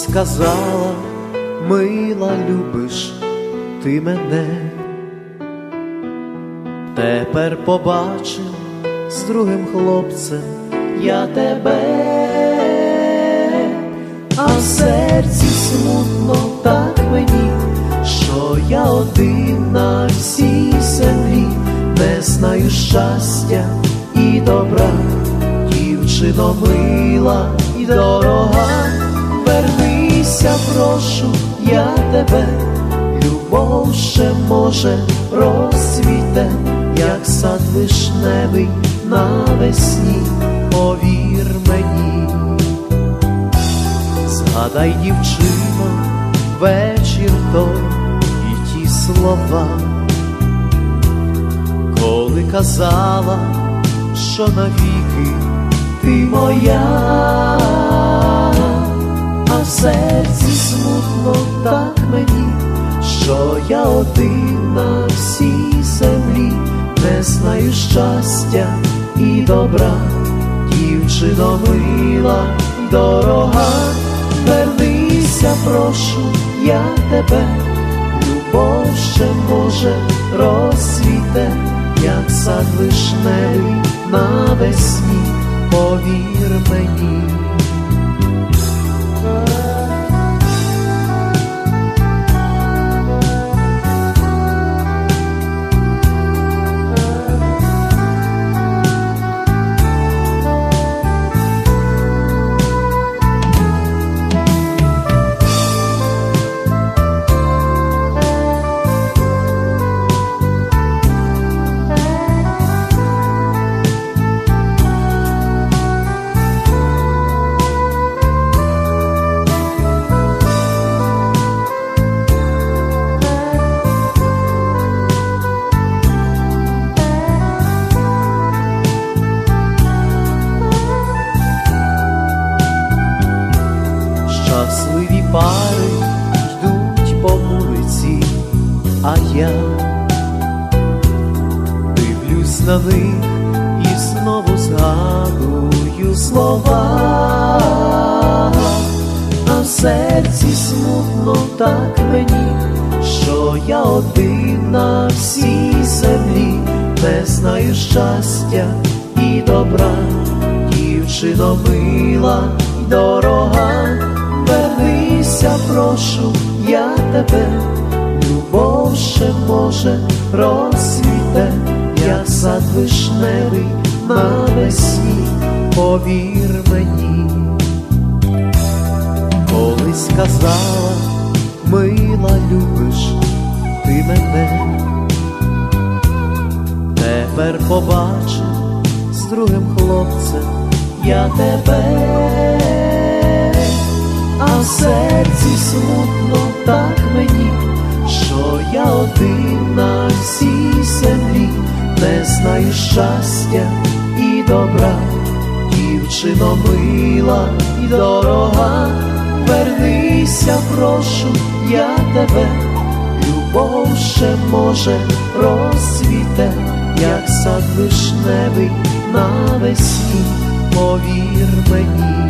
Колись казала, мила, любиш ти мене, тепер побачив з другим хлопцем я тебе, а в серці смутно так мені, що я один на всій землі, не знаю щастя і добра, дівчино мила і дорога, вернися, прошу я тебе, любов ще може розцвіте, як сад вишневий навесні, повір мені, згадай, дівчино, вечір той і ті слова, коли казала, що навіки ти моя, в серці смутно так мені, що я один на всій землі, не знаю щастя і добра, дівчино мила, дорога, вернися, прошу я тебе, любов ще може розцвіте, як сад вишневий навесні, повір мені. Пари йдуть по вулиці, а я дивлюсь на них і знову згадую слова, а в серці смутно так мені, що я один на всій землі, не знаю щастя і добра, дівчино мила й дорога прошу я тебе, любов ще може розцвіте, як сад вишневий навесні, повір мені, колись казала, мила, любиш ти мене, тепер побачив з другим хлопцем я тебе всій землі, не знаю щастя і добра, дівчино мила і дорога, вернися, прошу я тебе, любов ще може розцвіте, як сад вишневий навесні, повір мені.